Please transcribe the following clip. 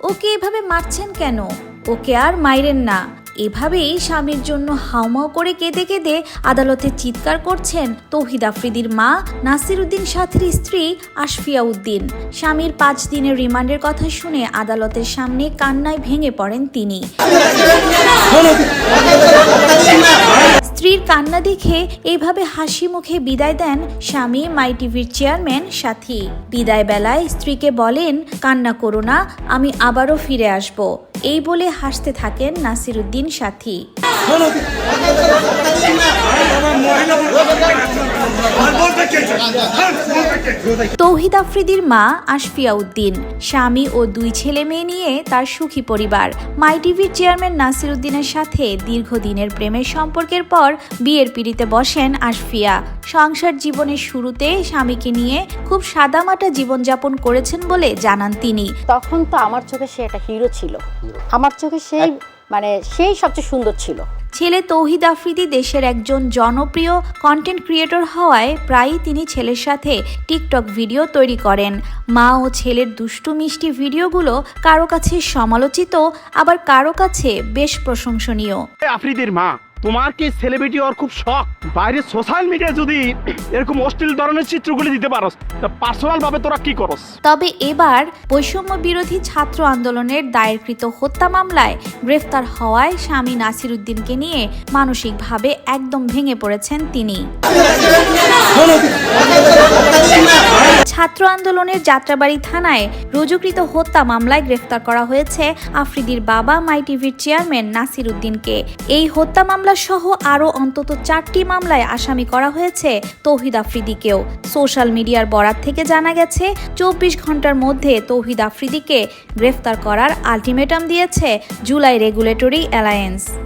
ওকে এভাবে মারছেন কেন? ওকে আর মাইরেন না। এভাবেই স্বামীর জন্য হাউমাউ করে কেঁদে কেঁদে আদালতে চিৎকার করছেন তৌহিদ আফ্রিদির মা নাসির উদ্দিন সাথীর স্ত্রী আশফিয়া উদ্দিন। স্বামীর পাঁচ দিনের রিমান্ডের কথা শুনে আদালতের সামনে কান্নায় ভেঙে পড়েন তিনি। স্ত্রীর কান্না দেখে এভাবে হাসি মুখে বিদায় দেন স্বামী মাই টিভির চেয়ারম্যান সাথী। বিদায় বেলায় স্ত্রীকে বলেন, কান্না করো না, আমি আবারও ফিরে আসব। এই বলে হাসতে থাকেন নাসিরুদ্দিন সাথী। তৌহিদ আফ্রিদির মা আশফিয়া উদ্দিন স্বামী ও দুই ছেলে মেয়ে নিয়ে তার সুখী পরিবার। মাই টিভির চেয়ারম্যান নাসির উদ্দিনের সাথে দীর্ঘদিনের প্রেমের সম্পর্কের পর বিয়ের পিড়িতে বসেন আশফিয়া। সংসার জীবনের শুরুতে স্বামীকে নিয়ে খুব সাদামাটা জীবনযাপন করেছেন বলে জানান তিনি। তখন তো আমার চোখে সে একটা হিরো ছিল। আমার চোখে সেই মানে সেই সবচেয়ে সুন্দর ছিল। ছেলে তৌহিদ আফ্রিদি দেশের একজন জনপ্রিয় কন্টেন্ট ক্রিয়েটর হওয়ায় প্রায়ই তিনি ছেলের সাথে টিকটক ভিডিও তৈরি করেন। মা ও ছেলের দুষ্টু মিষ্টি ভিডিওগুলো কারও কাছে সমালোচিত, আবার কারও কাছে বেশ প্রশংসনীয়। আফ্রিদির মা তোমার কি সেলিব্রিটি হওয়ার খুব শখ? বাইরে সোশ্যাল মিডিয়ায় যদি এরকম অশ্লীল ধরনের চিত্রগুলি দিতে পারো তা পার্সোনাল ভাবে তোরা কি করস? তবে এবার বৈষম্য বিরোধী ছাত্র আন্দোলনের দায়েরকৃত হত্যা মামলায় গ্রেফতার হওয়ায় স্বামী নাসির উদ্দিনকে নিয়ে মানসিকভাবে একদম ভেঙে পড়েছেন তিনি। ছাত্র আন্দোলনের যাত্রাবাড়ি থানায় রুজুকৃত হত্যা মামলায় গ্রেফতার করা হয়েছে আফ্রিদির বাবা মাই টিভির চেয়ারম্যান নাসির উদ্দিনকে। এই হত্যা মামলা সহ আরও অন্তত চারটি মামলায় আসামি করা হয়েছে তৌহিদ আফ্রিদিকেও। সোশ্যাল মিডিয়ার বরাত থেকে জানা গেছে, চব্বিশ ঘণ্টার মধ্যে তৌহিদ আফ্রিদিকে গ্রেফতার করার আলটিমেটাম দিয়েছে জুলাই রেগুলেটরি অ্যালায়েন্স।